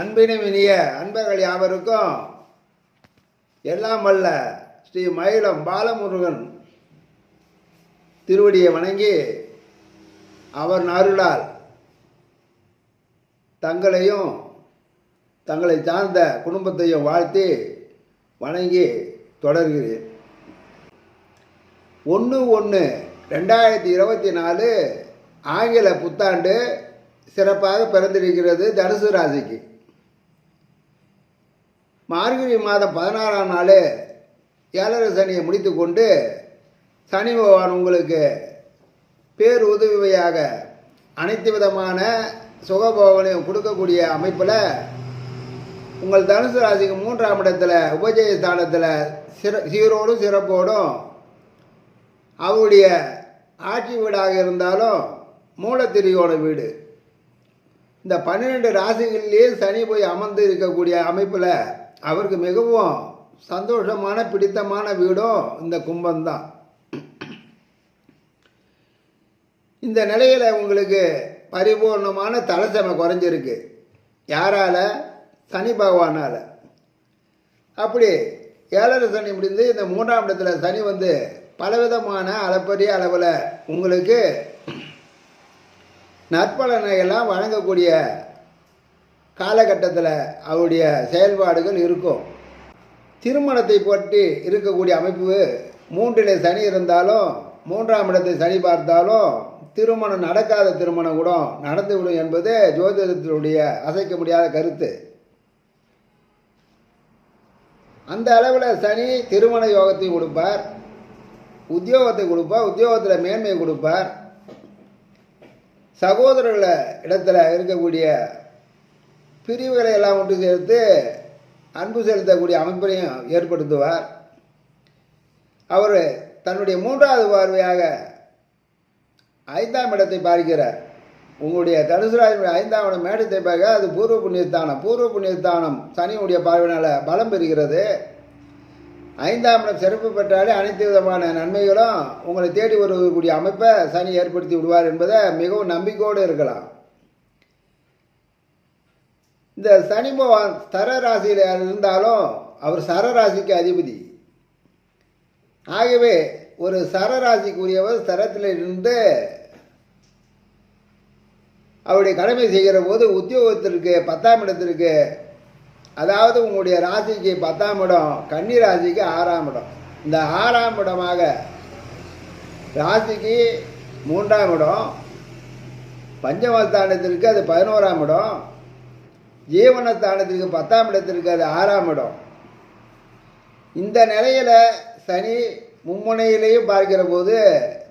அன்பினும் இனிய அன்பர்கள் யாவருக்கும் எல்லாம் வல்ல ஸ்ரீ மயிலம் பாலமுருகன் திருவடியை வணங்கி அவர் அருளால் தங்களையும் தங்களை சார்ந்த குடும்பத்தையும் வாழ்த்தி வணங்கி தொடர்கிறேன். ஒன்று ஒன்று ரெண்டாயிரத்தி இருபத்தி நாலு ஆங்கில புத்தாண்டு சிறப்பாக பிறந்திருக்கிறது தனுசு ராசிக்கு. மார்கழி மாதம் பதினாறாம் நாள் ஏழரை சனியை முடித்துக்கொண்டு சனி பகவான் உங்களுக்கு பேர் உதவியாக அனைத்து விதமான சுகபோகனையும் கொடுக்கக்கூடிய அமைப்பில் உங்கள் தனுசு ராசிக்கு மூன்றாம் இடத்துல உபஜய ஸ்தானத்தில் சிற சீரோடும் சிறப்போடும் அவருடைய ஆட்சி வீடாக இருந்தாலும் மூலத்திரியோட வீடு. இந்த பன்னிரெண்டு ராசிகள்லேயே சனி போய் அமர்ந்து இருக்கக்கூடிய அமைப்பில் அவருக்கு மிகவும் சந்தோஷமான பிடித்தமான வீடும் இந்த கும்பம்தான். இந்த நிலையில் உங்களுக்கு பரிபூர்ணமான தலசமை குறைஞ்சிருக்கு. யாரால? சனி பகவானால். அப்படி ஏழரை சனி முடிந்து இந்த மூன்றாம் இடத்துல சனி வந்து பலவிதமான அளப்பரிய அளவில் உங்களுக்கு நற்பலனை எல்லாம் வழங்கக்கூடிய காலகட்டத்தில் அவருடைய செயல்பாடுகள் இருக்கும். திருமணத்தை பற்றி இருக்கக்கூடிய அமைப்பு மூன்றிலே சனி இருந்தாலும் மூன்றாம் இடத்தை சனி பார்த்தாலும் திருமணம் நடக்காத திருமணம் கூட நடந்துவிடும் என்பது ஜோதிடத்தினுடைய அசைக்க முடியாத கருத்து. அந்த அளவில் சனி திருமண யோகத்தையும் கொடுப்பார் உத்தியோகத்தை கொடுப்பார் உத்தியோகத்தில் மேன்மையை கொடுப்பார். சகோதரர்கள இடத்துல இருக்கக்கூடிய பிரிவுகளை எல்லாம் ஒன்று சேர்த்து அன்பு செலுத்தக்கூடிய அமைப்பையும் ஏற்படுத்துவார். அவர் தன்னுடைய மூன்றாவது பார்வையாக ஐந்தாம் இடத்தை பார்க்கிறார். உங்களுடைய தனுசு ஐந்தாம் இடம் மேடத்தை பார்க்க அது பூர்வ புண்ணியஸ்தானம். பூர்வ புண்ணியஸ்தானம் சனியுடைய பார்வையினால் பலம் பெறுகிறது. ஐந்தாம் இடம் சிறப்பு பெற்றாலே அனைத்து விதமான நன்மைகளும் உங்களை தேடி வருவதற்குரிய அமைப்பை சனி ஏற்படுத்தி விடுவார் என்பதை மிகவும் நம்பிக்கையோடு இருக்கலாம். இந்த சனி பகவான் ஸ்தர ராசியில் இருந்தாலும் அவர் சரராசிக்கு அதிபதி. ஆகவே ஒரு சரராசிக்குரியவர் ஸ்தரத்தில் இருந்து அவருடைய கடமை செய்கிற போது உத்தியோகத்திற்கு பத்தாம் இடத்திற்கு அதாவது உங்களுடைய ராசிக்கு பத்தாம் இடம் கன்னி ராசிக்கு ஆறாம் இடம். இந்த ஆறாம் இடமாக ராசிக்கு மூன்றாம் இடம் பஞ்சமஸ்தானத்திற்கு அது பதினோராம் இடம் ஜீவனஸ்தானத்திற்கு பத்தாம் இடத்திற்கு அது ஆறாம் இடம். இந்த நிலையில் சனி மும்முனையிலேயும் பார்க்கிற போது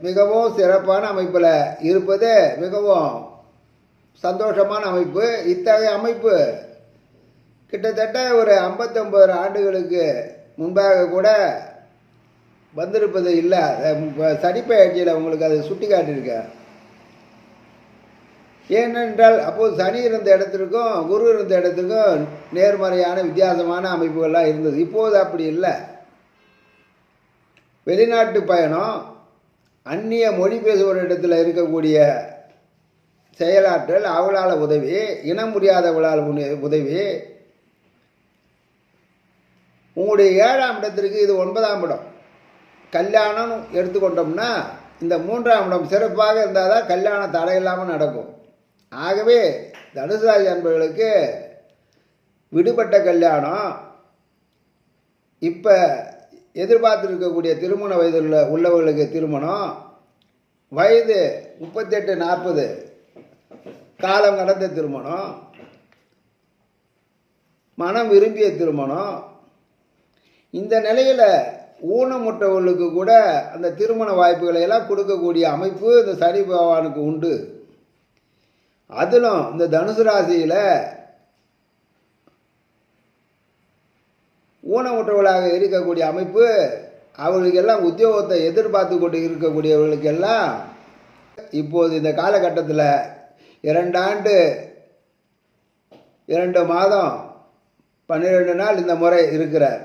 மிகவும் சிறப்பான அமைப்பில் இருப்பது மிகவும் சந்தோஷமான அமைப்பு இத்தகைய அமைப்பு. கிட்டத்தட்ட ஒரு ஐம்பத்தொம்பது ஆண்டுகளுக்கு முன்பாக கூட வந்திருப்பது இல்லை. சனிப்பயிற்சியில் உங்களுக்கு அது சுட்டி காட்டியிருக்கேன் ஏனென்றால் அப்போது சனி இருந்த இடத்திற்கும் குரு இருந்த இடத்துக்கும் நேர்மறையான வித்தியாசமான அமைப்புகள்லாம் இருந்தது. இப்போது அப்படி இல்லை. வெளிநாட்டு பயணம் அந்நிய மொழி பேசுகிற இடத்துல இருக்கக்கூடிய செயலாற்றல் அவளால் உதவி இனம் முடியாதவளால் உதவி உங்களுடைய ஏழாம் இடத்திற்கு இது ஒன்பதாம் இடம். கல்யாணம் எடுத்துக்கொண்டோம்னா இந்த மூன்றாம் இடம் சிறப்பாக இருந்தால் தான் கல்யாணம் தடையில்லாமல் நடக்கும். ஆகவே தனுசுராஜ் என்பவர்களுக்கு அன்பர்களுக்கு விடுபட்ட கல்யாணம் இப்போ எதிர்பார்த்துருக்கக்கூடிய திருமண வயதில் உள்ள உள்ளவர்களுக்கு திருமணம் வயது முப்பத்தெட்டு நாற்பது காலம் கடந்த திருமணம் மனம் விரும்பிய திருமணம் இந்த நிலையில் ஊனமுற்றவர்களுக்கு கூட அந்த திருமண வாய்ப்புகளை எல்லாம் கொடுக்கக்கூடிய அமைப்பு இந்த சனி பகவானுக்கு உண்டு. அதிலும் இந்த தனுசு ராசியில் ஊனமுற்றவர்களாக இருக்கக்கூடிய அமைப்பு அவர்களுக்கெல்லாம் உத்தியோகத்தை எதிர்பார்த்து கொண்டு இருக்கக்கூடியவர்களுக்கெல்லாம் இப்போது இந்த காலகட்டத்தில் இரண்டாண்டு இரண்டு மாதம் பன்னிரெண்டு நாள் இந்த முறை இருக்கிறார்.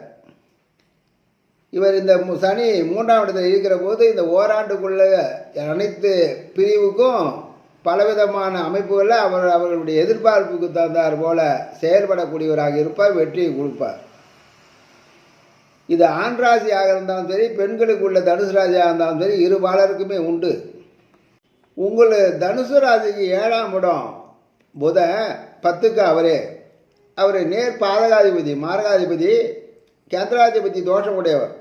இவர் இந்த மு- சனி மூன்றாம் இடத்துல இருக்கிற போது இந்த ஓராண்டுக்குள்ள அனைத்து பிரிவுக்கும் பலவிதமான அமைப்புகளில் அவர் அவர்களுடைய எதிர்பார்ப்புக்கு தந்தார் போல செயல்படக்கூடியவராக இருப்பார் வெற்றியை கொடுப்பார். இது ஆண் ராசியாக இருந்தாலும் சரி பெண்களுக்கு உள்ள தனுசு ராசியாக இருந்தாலும் சரி இரு பாலருக்குமே உண்டு. உங்களை தனுசு ராசிக்கு ஏழாம் இடம் புதன் பத்துக்கு அவரே. அவர் நேர் பாதகாதிபதி மார்காதிபதி. கேந்திராதிபதி தோஷம் உடையவர்.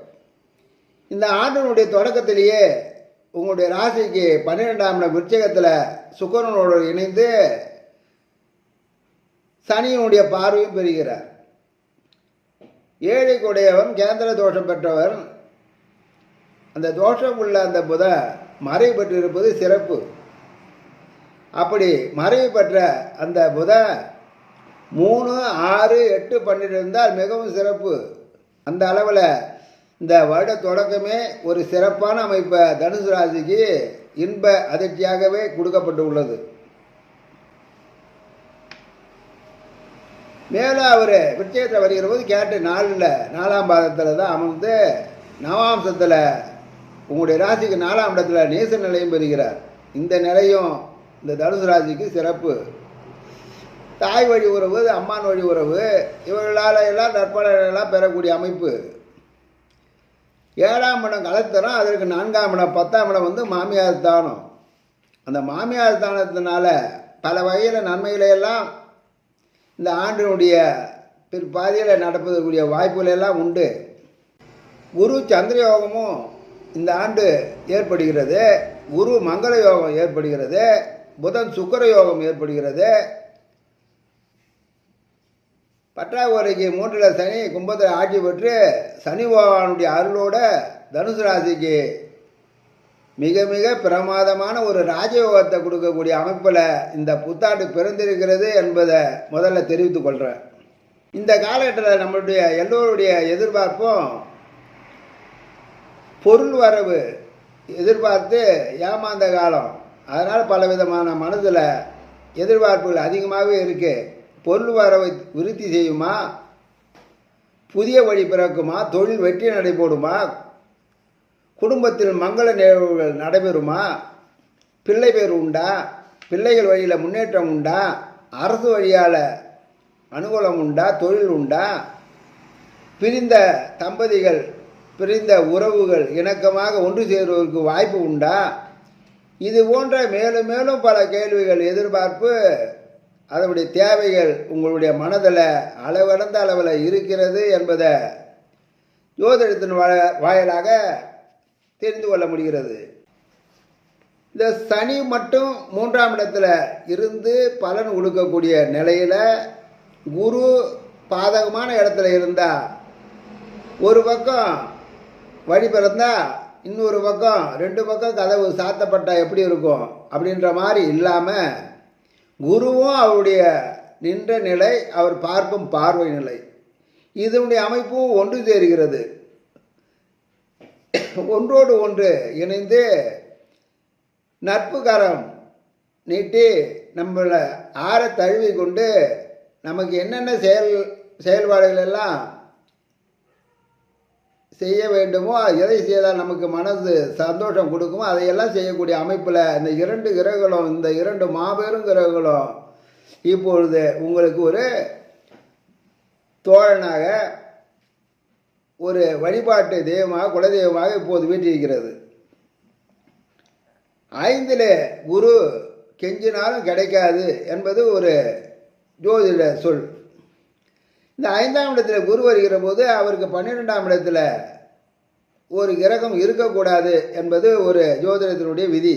இந்த ஆண்டினுடைய தொடக்கத்திலேயே உங்களுடைய ராசிக்கு பன்னிரெண்டாம் இடம் விருச்சகத்தில் சுக்கரனோடு இணைந்து சனியினுடைய பார்வையும் பெறுகிறார். ஏழை கொடையவன் கேந்திர தோஷம் பெற்றவர். அந்த தோஷம் உள்ள அந்த புத மறைவு பெற்றிருப்பது சிறப்பு. அப்படி மறைவு பெற்ற அந்த புத மூணு ஆறு எட்டு பன்னெண்டு இருந்தால் மிகவும் சிறப்பு. அந்த அளவில் இந்த வருட தொடக்கமே ஒரு சிறப்பான அமைப்பை தனுசு ராசிக்கு இன்ப அதிர்ச்சியாகவே கொடுக்கப்பட்டு உள்ளது மேலும் அவர் விருட்சயத்தில் வருகிற போது கேட்டு நாலில் நாலாம் பாதத்தில் தான் அமர்ந்து நவாம்சத்தில் உங்களுடைய ராசிக்கு நாலாம் இடத்துல நேச நிலையும் பெறுகிறார். இந்த நிலையும் இந்த தனுசு ராசிக்கு சிறப்பு. தாய் வழி உறவு அம்மான் வழி உறவு இவர்களால் எல்லாம் நற்பலனெல்லாம் பெறக்கூடிய அமைப்பு. ஏழாம் இடம் கலத்தரம் அதற்கு நான்காம் இடம் பத்தாம் இடம் வந்து மாமியார் தானம் அந்த மாமியார் தானத்தினால பல வகையில் நன்மைகளையெல்லாம் இந்த ஆண்டினுடைய பிற்பாதியில் நடப்பதற்குரிய வாய்ப்புகள் எல்லாம் உண்டு. குரு சந்திர யோகமும் இந்த ஆண்டு ஏற்படுகிறது. குரு மங்கள யோகம் ஏற்படுகிறது. புதன் சுக்கர யோகம் ஏற்படுகிறது. பற்றாக்குறைக்கு மூன்றில் சனி கும்பத்தில் ஆட்சி பெற்று சனி பகவானுடைய அருளோட தனுசு ராசிக்கு மிக மிக பிரமாதமான ஒரு ராஜயோகத்தை கொடுக்கக்கூடிய அமைப்பில் இந்த புத்தாண்டு பிறந்திருக்கிறது என்பதை முதல்ல தெரிவித்துக் கொள்கிறேன். இந்த காலகட்டத்தில் நம்மளுடைய எல்லோருடைய எதிர்பார்ப்பும் பொருள் வரவு எதிர்பார்த்து ஏமாந்த காலம். அதனால் பலவிதமான மனதில் எதிர்பார்ப்புகள் அதிகமாகவே இருக்குது பொருள் வரவை விருத்தி செய்யுமா? புதிய வழி பிறக்குமா? தொழில் வெற்றி நடைபோடுமா குடும்பத்தில் மங்கள நிகழ்வுகள் நடைபெறுமா? பிள்ளை பேர் உண்டா? பிள்ளைகள் வழியில் முன்னேற்றம் உண்டா? அரசு வழியால் அனுகூலம் உண்டா? தொழில் உண்டா? பிரிந்த தம்பதிகள் பிரிந்த உறவுகள் இணக்கமாக ஒன்று சேருவதற்கு வாய்ப்பு உண்டா? இது போன்ற மேலும் மேலும் பல கேள்விகள் எதிர்பார்ப்பு அதனுடைய தேவைகள் உங்களுடைய மனதில் அளவடந்த அளவில் இருக்கிறது என்பதை ஜோதிடத்தின் வா- வாயிலாக தெரிந்து கொள்ள முடிகிறது. இந்த சனி மட்டும் மூன்றாம் இடத்துல இருந்து பலன் கொடுக்கக்கூடிய நிலையில் குரு பாதகமான இடத்துல இருந்தால் ஒரு பக்கம் வழி பிறந்தால் இன்னொரு பக்கம் ரெண்டு பக்கம் கதவு சாத்தப்பட்டால் எப்படி இருக்கும் அப்படின்ற மாதிரி இல்லாமல் குருவும் அவருடைய நின்ற நிலை அவர் பார்க்கும் பார்வை நிலை. இதனுடைய அமைப்பும் ஒன்று சேர்கிறது ஒன்றோடு ஒன்று இணைந்து நட்பு கரம் நீட்டி நம்மளை ஆற தழுவி கொண்டு நமக்கு என்னென்ன செயல் செயல்பாடுகள் எல்லாம் செய்ய வேண்டுமோ எதை செய்தால் நமக்கு மனது சந்தோஷம் கொடுக்குமோ அதையெல்லாம் செய்யக்கூடிய அமைப்பில் இந்த இரண்டு கிரகங்களும் இந்த இரண்டு மாபெரும் கிரகங்களும் இப்பொழுது உங்களுக்கு ஒரு தோழனாக ஒரு வழிபாட்டு தெய்வமாக குலதெய்வமாக இப்போது வீட்டிருக்கிறது ஐந்தில் குரு கெஞ்சினாலும் கிடைக்காது என்பது ஒரு ஜோதிட சொல். இந்த ஐந்தாம் இடத்துல குரு வருகிற போது அவருக்கு பன்னிரெண்டாம் இடத்துல ஒரு கிரகம் இருக்கக்கூடாது என்பது ஒரு ஜோதிடத்தினுடைய விதி.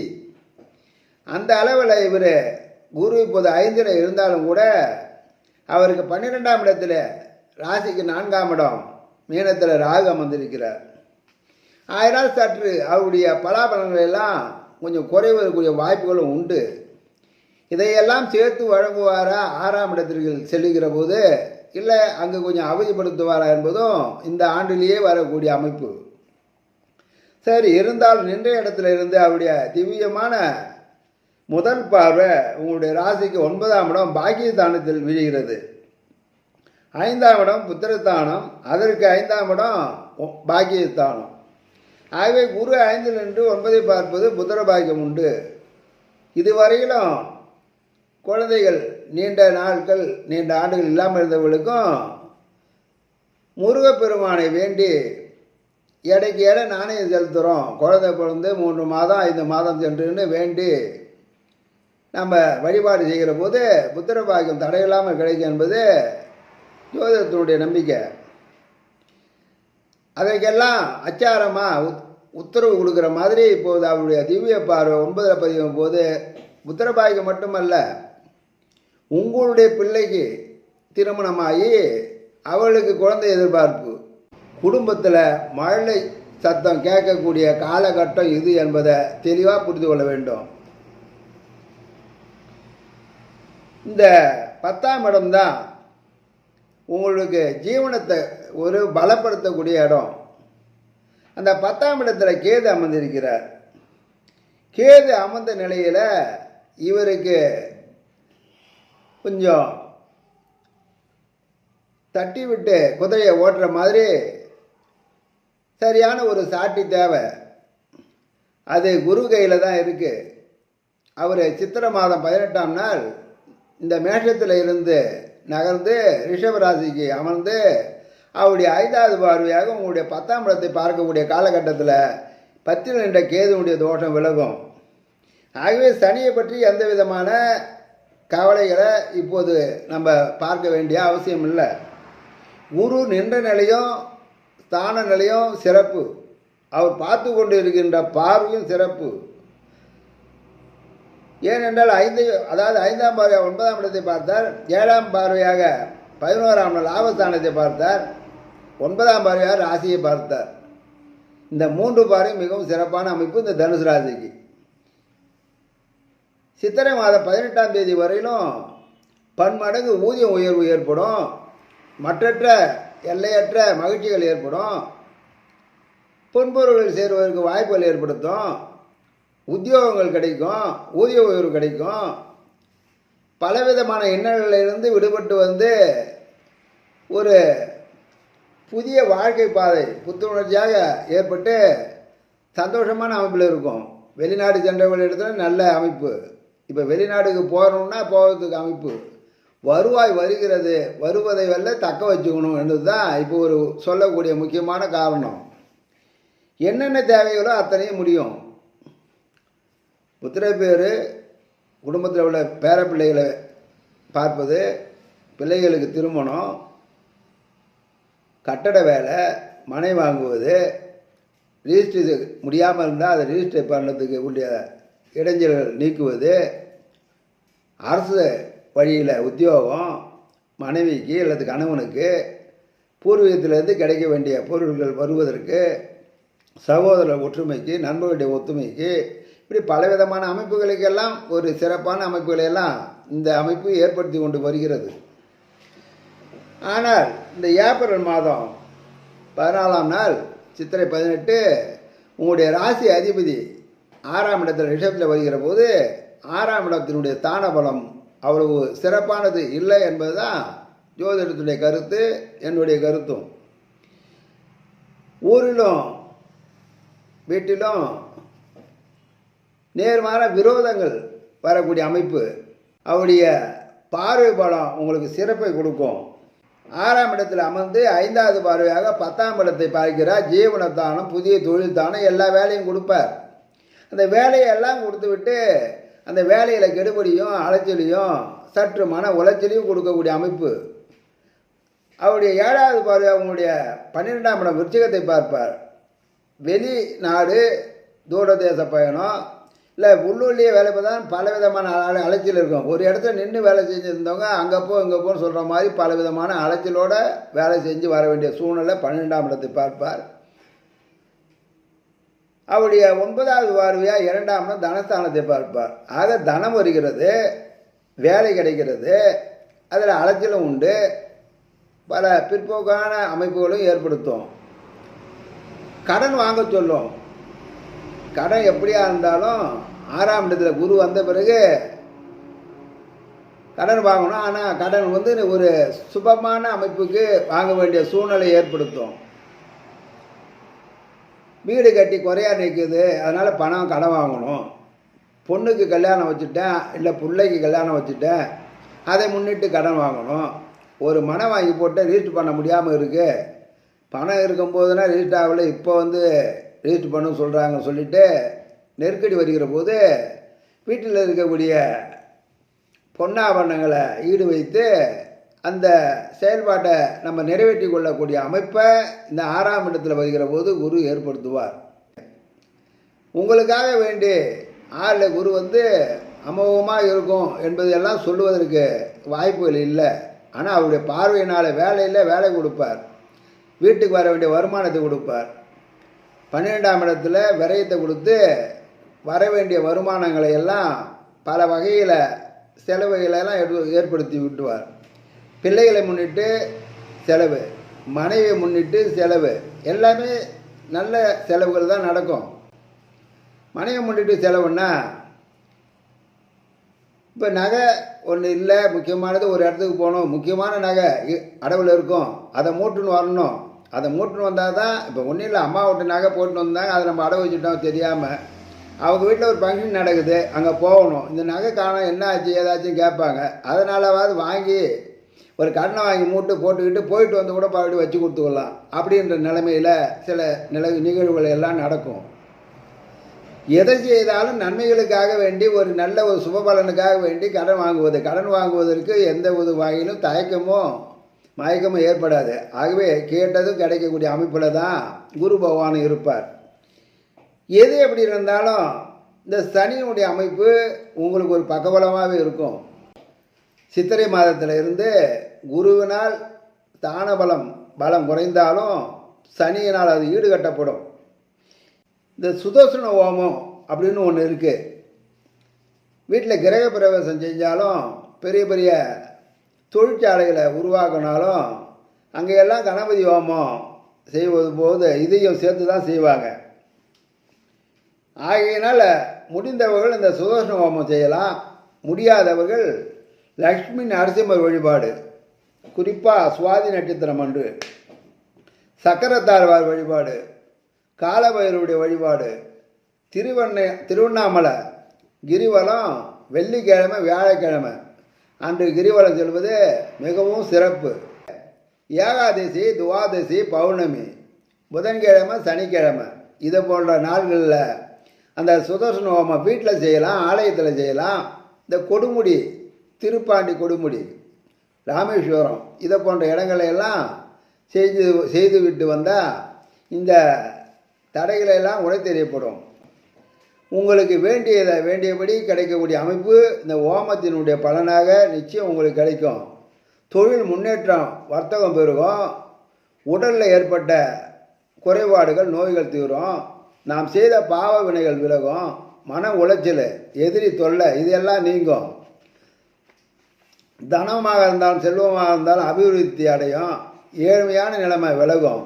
அந்த அளவில் இவர் குரு இப்போது ஐந்தில் இருந்தாலும் கூட அவருக்கு பன்னிரெண்டாம் இடத்துல ராசிக்கு நான்காம் இடம் மீனத்தில் ராகு அமர்ந்திருக்கிறார். ஆயிரம் சற்று அவருடைய பலாபலங்கள் எல்லாம் கொஞ்சம் குறைவதற்குரிய வாய்ப்புகளும் உண்டு. இதையெல்லாம் சேர்த்து வழங்குவாரா? ஆறாம் இடத்திற்கு செல்லுகிற போது இல்லை அங்கே கொஞ்சம் அவதிப்படுத்துவாரா என்பதும் இந்த ஆண்டிலேயே வரக்கூடிய அமைப்பு. சரி இருந்தாலும் நின்ற இடத்துல இருந்து அவருடைய திவ்யமான முதல் பார்வை உங்களுடைய ராசிக்கு ஒன்பதாம் இடம் பாக்கியஸ்தானத்தில் விழுகிறது. ஐந்தாம் இடம் புத்திரஸ்தானம் அதற்கு ஐந்தாம் இடம் ஒ- பாக்கியஸ்தானம். ஆகவே குரு ஐந்தில் நின்று ஒன்பதை பார்ப்பது புத்திர பாக்கியம் உண்டு. இதுவரையிலும் குழந்தைகள் நீண்ட நாட்கள் நீண்ட ஆண்டுகள் இல்லாமல் இருந்தவர்களுக்கும் முருகப்பெருமானை வேண்டி எடைக்கு எடை நாணயம் செலுத்துகிறோம் குழந்தை பிறந்து மூன்று மாதம் ஐந்து மாதம் சென்றுன்னு வேண்டி நம்ம வழிபாடு செய்கிற போது புத்திர பாக்கியம் தடையில்லாமல் கிடைக்கும் என்பது ஜோதிடத்தினுடைய நம்பிக்கை. அதற்கெல்லாம் அச்சாரமாக உத் உத்தரவு கொடுக்குற மாதிரி இப்போது அவருடைய திவ்ய பார்வை ஒன்பதில் பதிவும் போது புத்திர பாக்கியம் மட்டுமல்ல உங்களுடைய பிள்ளைக்கு திருமணமாகி அவளுக்கு குழந்தை எதிர்பார்ப்பு. குடும்பத்தில் மழை சத்தம் கேட்கக்கூடிய காலகட்டம் இது என்பதை தெளிவாக புரிந்து கொள்ள வேண்டும். இந்த பத்தாம் இடம் தான் உங்களுக்கு ஜீவனத்தை ஒரு பலப்படுத்தக்கூடிய இடம். அந்த பத்தாம் இடத்துல கேது அமர்ந்திருக்கிறார். கேது அமர்ந்த நிலையில் இவருக்கு கொஞ்சம் தட்டி விட்டு குதிரையை ஓட்டுற மாதிரி சரியான ஒரு சாட்டி தேவை. அது குரு கையில் தான் இருக்குது அவர் சித்திரை மாதம் பதினெட்டாம் நாள் இந்த மேஷத்தில் இருந்து நகர்ந்து ரிஷபராசிக்கு அமர்ந்து அவருடைய ஐந்தாவது பார்வையாக உங்களுடைய பத்தாம் இடத்தை பார்க்கக்கூடிய காலகட்டத்தில் பத்தில் நின்ற கேதுனுடைய தோஷம் விலகும். ஆகவே சனியை பற்றி எந்த விதமான கவலைகளை இப்போது நம்ம பார்க்க வேண்டிய அவசியம் இல்லை. குரு நின்ற நிலையும் ஸ்தான நிலையும் சிறப்பு. அவர் பார்த்து கொண்டு இருக்கின்ற பார்வையும் சிறப்பு. ஏனென்றால் ஐந்து அதாவது ஐந்தாம் பார்வையாக ஒன்பதாம் இடத்தை பார்த்தார். ஏழாம் பார்வையாக பதினோராம் நாள் லாபஸ்தானத்தை பார்த்தார். ஒன்பதாம் பார்வையாக ராசியை பார்த்தார். இந்த மூன்று பார்வையும் மிகவும் சிறப்பான அமைப்பு இந்த தனுசு ராசிக்கு. சித்திரை மாதம் பதினெட்டாம் தேதி வரையிலும் பன்மடங்கு ஊதிய உயர்வு ஏற்படும். மற்றற்ற எல்லையற்ற மகிழ்ச்சிகள் ஏற்படும். பொன்பொருள்கள் சேருவதற்கு வாய்ப்புகள் ஏற்படுத்தும். உத்தியோகங்கள் கிடைக்கும் ஊதிய உயர்வு கிடைக்கும். பலவிதமான இன்னல்களிலிருந்து விடுபட்டு வந்து ஒரு புதிய வாழ்க்கை பாதை புத்துணர்ச்சியாக ஏற்பட்டு சந்தோஷமான அமைப்பில் இருக்கும். வெளிநாடு சென்றவர்கள் இடத்துல நல்ல அமைப்பு. இப்போ வெளிநாடுக்கு போகணும்னா போகிறதுக்கு அமைப்பு. வருவாய் வருகிறது. வருவதை வெல்ல தக்க வச்சுக்கணும் என்பது தான் இப்போ ஒரு சொல்லக்கூடிய முக்கியமான காரணம். என்னென்ன தேவைகளோ அத்தனையும் முடியும். புத்திர பேர் குடும்பத்தில் உள்ள பேர பிள்ளைகளை பார்ப்பது பிள்ளைகளுக்கு திருமணம் கட்டட வேலை மனை வாங்குவது ரிஜிஸ்டர் முடியாமல் இருந்தால் அதை ரிஜிஸ்டர் பண்ணுறதுக்கு உள்ள இடைஞ்சல்கள் நீக்குவது அரசு வழியில் உத்தியோகம் மனைவிக்கு அல்லது கணவனுக்கு பூர்வீகத்திலிருந்து கிடைக்க வேண்டிய பொருள்கள் வருவதற்கு சகோதர ஒற்றுமைக்கு நண்பர்களுடைய ஒத்துமைக்கு இப்படி பலவிதமான அமைப்புகளுக்கெல்லாம் ஒரு சிறப்பான அமைப்புகளை எல்லாம் இந்த அமைப்பு ஏற்படுத்தி கொண்டு வருகிறது. ஆனால் இந்த ஏப்ரல் மாதம் பதினாலாம் நாள் சித்திரை பதினெட்டு உங்களுடைய ராசி அதிபதி ஆறாம் இடத்தில் ரிஷபத்தில் வருகிற போது ஆறாம் இடத்தினுடைய ஸ்தான பலம் அவ்வளவு சிறப்பானது இல்லை என்பது தான் ஜோதிடத்துடைய கருத்து என்னுடைய கருத்தும். ஊரிலும் வீட்டிலும் நேர்மாற விரோதங்கள் வரக்கூடிய அமைப்பு அவருடைய பார்வை பலம் உங்களுக்கு சிறப்பை கொடுக்கும். ஆறாம் இடத்தில் அமர்ந்து ஐந்தாவது பார்வையாக பத்தாம் இடத்தை பார்க்கிறார். ஜீவனத்தானம் புதிய தொழில் தானம் எல்லா வேலையும் கொடுப்பார். அந்த வேலையெல்லாம் கொடுத்து விட்டு அந்த வேலையில் கெடுபடியும் அலைச்சலையும் சற்று மன உளைச்சலையும் கொடுக்கக்கூடிய அமைப்பு. அவருடைய ஏழாவது பார்வை அவங்களுடைய பன்னிரெண்டாம் இடம் விருச்சிகத்தை பார்ப்பார். வெளிநாடு தூரதேச பயணம். இல்லை உள்ளூர்லேயே வேலை தான் பல விதமான அல- அலைச்சல் இருக்கும். ஒரு இடத்துல நின்று வேலை செஞ்சுருந்தவங்க அங்கே போ இங்கே போன்னு சொல்கிற மாதிரி பல விதமான அலைச்சலோடு வேலை செஞ்சு வர வேண்டிய சூழ்நிலை பன்னிரெண்டாம் இடத்தை பார்ப்பார். அவருடைய ஒன்பதாவது பார்வையாக இரண்டாம் தனஸ்தானத்தை பார்ப்பார். ஆக தனம் வருகிறது வேலை கிடைக்கிறது அதில் அலைச்சலும் உண்டு. பல பிற்போக்கான அமைப்புகளும் ஏற்படுத்தும். கடன் வாங்க சொல்லும். கடன் எப்படியா இருந்தாலும் ஆறாம் இடத்துல குரு வந்த பிறகு கடன் வாங்கணும். ஆனால் கடன் வந்து ஒரு சுபமான அமைப்புக்கு வாங்க வேண்டிய சூழ்நிலை ஏற்படுத்தும். வீடு கட்டி குறையா நிற்குது அதனால் பணம் கடன் வாங்கணும். பொண்ணுக்கு கல்யாணம் வச்சுட்டேன் இல்லை பிள்ளைக்கு கல்யாணம் வச்சுட்டேன் அதை முன்னிட்டு கடன் வாங்கணும். ஒரு மனம் வாங்கி போட்டு ரிஜிஸ்டர் பண்ண முடியாமல் இருக்குது பணம் இருக்கும்போதுனா ரிஜிஸ்டர் ஆகலை இப்போ வந்து ரிஜிஸ்டர் பண்ண சொல்கிறாங்க சொல்லிட்டு நெருக்கடி வருகிற போது வீட்டில் இருக்கக்கூடிய பொன்னாபரணங்களை ஈடு வைத்து அந்த செயல்பாட்டை நம்ம நிறைவேற்றி கொள்ளக்கூடிய அமைப்பை இந்த ஆறாம் இடத்துல வருகிற போது குரு ஏற்படுத்துவார். உங்களுக்காக வேண்டி ஆறில் குரு வந்து அமோகமாக இருக்கும் என்பதையெல்லாம் சொல்லுவதற்கு வாய்ப்புகள் இல்லை. ஆனால் அவருடைய பார்வையினால் வேலையில் வேலை கொடுப்பார். வீட்டுக்கு வர வேண்டிய வருமானத்தை கொடுப்பார். பன்னிரெண்டாம் இடத்துல விரயத்தை கொடுத்து வர வேண்டிய வருமானங்களை எல்லாம் பல வகையில் செலவுகளெல்லாம் எடு ஏற்படுத்தி விட்டுவார். பிள்ளைகளை முன்னிட்டு செலவு மனைவியை முன்னிட்டு செலவு. எல்லாமே நல்ல செலவுகள் தான் நடக்கும். மனைவியை முன்னிட்டு செலவுன்னா இப்போ நகை ஒன்று இல்லை முக்கியமானது ஒரு இடத்துக்கு போகணும். முக்கியமான நகை அடவில் இருக்கும். அதை மூட்டுன்னு வரணும். அதை மூட்டுன்னு வந்தால் தான் இப்போ ஒன்றும் இல்லை அம்மா விட்டு நகை போட்டுன்னு வந்தாங்க அதை நம்ம அடவு வச்சுட்டோம் தெரியாமல் அவங்க வீட்டில் ஒரு ஃபங்க்ஷன் நடக்குது அங்கே போகணும். இந்த நகை காணோம் என்ன ஆச்சு ஏதாச்சும் கேட்பாங்க. அதனாலவாது வாங்கி ஒரு கடனை வாங்கி மூட்டு போட்டுக்கிட்டு போயிட்டு வந்து கூட பாடி வச்சு கொடுத்துக்கலாம். அப்படின்ற நிலைமையில் சில நில நிகழ்வுகள் எல்லாம் நடக்கும். எதை செய்தாலும் நன்மைகளுக்காக வேண்டி ஒரு நல்ல ஒரு சுபபலனுக்காக வேண்டி கடன் வாங்குவது. கடன் வாங்குவதற்கு எந்த ஒரு வகையிலும் தயக்கமோ மயக்கமோ ஏற்படாது. ஆகவே கேட்டதும் கிடைக்கக்கூடிய அமைப்பில் தான் குரு பகவான் இருப்பார். எது எப்படி இருந்தாலும் இந்த சனியினுடைய அமைப்பு உங்களுக்கு ஒரு பக்கபலமாகவே இருக்கும். சித்திரை மாதத்திலிருந்து குருவினால் தான பலம் பலம் குறைந்தாலும் சனியினால் அது ஈடுகட்டப்படும். இந்த சுதர்சன ஹோமம் அப்படின்னு ஒன்று இருக்குது வீட்டில் கிரக பிரவேசம் செஞ்சாலும் பெரிய பெரிய தொழிற்சாலைகளை உருவாக்கினாலும் அங்கெல்லாம் கணபதி ஹோமம் செய்வது போது இதையும் சேர்த்து தான் செய்வாங்க. ஆகையினால் முடிந்தவர்கள் இந்த சுதர்சன ஹோமம் செய்யலாம். முடியாதவர்கள் லக்ஷ்மி நரசிம்மர் வழிபாடு. குறிப்பாக சுவாதி நட்சத்திரம் அன்று. சக்கரத்தாழ்வார் வழிபாடு. காலபைரவருடைய வழிபாடு. திருவண்ணை திருவண்ணாமலை கிரிவலம் வெள்ளிக்கிழமை வியாழக்கிழமை. அன்று கிரிவலம் செல்வது மிகவும் சிறப்பு. ஏகாதசி துவாதசி பௌர்ணமி புதன்கிழமை சனிக்கிழமை. இது போன்ற நாள்களில் அந்த சுதர்சன ஹோமம் வீட்டில் செய்யலாம் ஆலயத்தில் செய்யலாம். இந்த கொடுமுடி திருப்பாண்டி கொடுமுடி ராமேஸ்வரம் இதை போன்ற இடங்களையெல்லாம் செய்து செய்து செய்துவிட்டு வந்தால் இந்த தடைகளையெல்லாம் உடைத்தெறியப்படும் உங்களுக்கு வேண்டியதை வேண்டியபடி கிடைக்கக்கூடிய அமைப்பு இந்த ஓமத்தினுடைய பலனாக நிச்சயம் உங்களுக்கு கிடைக்கும். தொழில் முன்னேற்றம் வர்த்தகம் பெருகும். உடலில் ஏற்பட்ட குறைபாடுகள் நோய்கள் தீரும். நாம் செய்த பாவ வினைகள் விலகும். மன உளைச்சல் எதிரி தொல்லை இதெல்லாம் நீங்கும். தனமாக இருந்தாலும் செல்வமாக இருந்தாலும் அபிவிருத்தி அடையும். ஏழ்மையான நிலைமை விலகும்.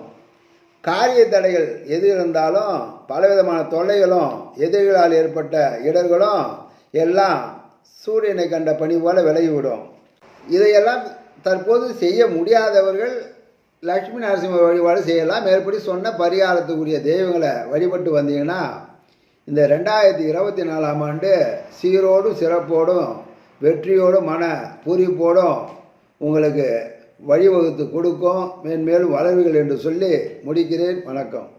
காரிய தடைகள் எது இருந்தாலும் பலவிதமான தொல்லைகளும் எதிரிகளால் ஏற்பட்ட இடர்களும் எல்லாம் சூரியனை கண்ட பணி போல விலகிவிடும். இதையெல்லாம் தற்போது செய்ய முடியாதவர்கள் லக்ஷ்மி நரசிம்ம வழிபாடு செய்யலாம். மேற்படி சொன்ன பரிகாரத்துக்குரிய தெய்வங்களை வழிபட்டு வந்தீங்கன்னா இந்த ரெண்டாயிரத்தி இருபத்தி நாலாம் ஆண்டு சீரோடும் சிறப்போடும் வெற்றியோடும் மன பூரிப்போடும் உங்களுக்கு வழிவகுத்து கொடுக்கும். மேன்மேலும் வளர்வுகள் என்று சொல்லி முடிக்கிறேன். வணக்கம்.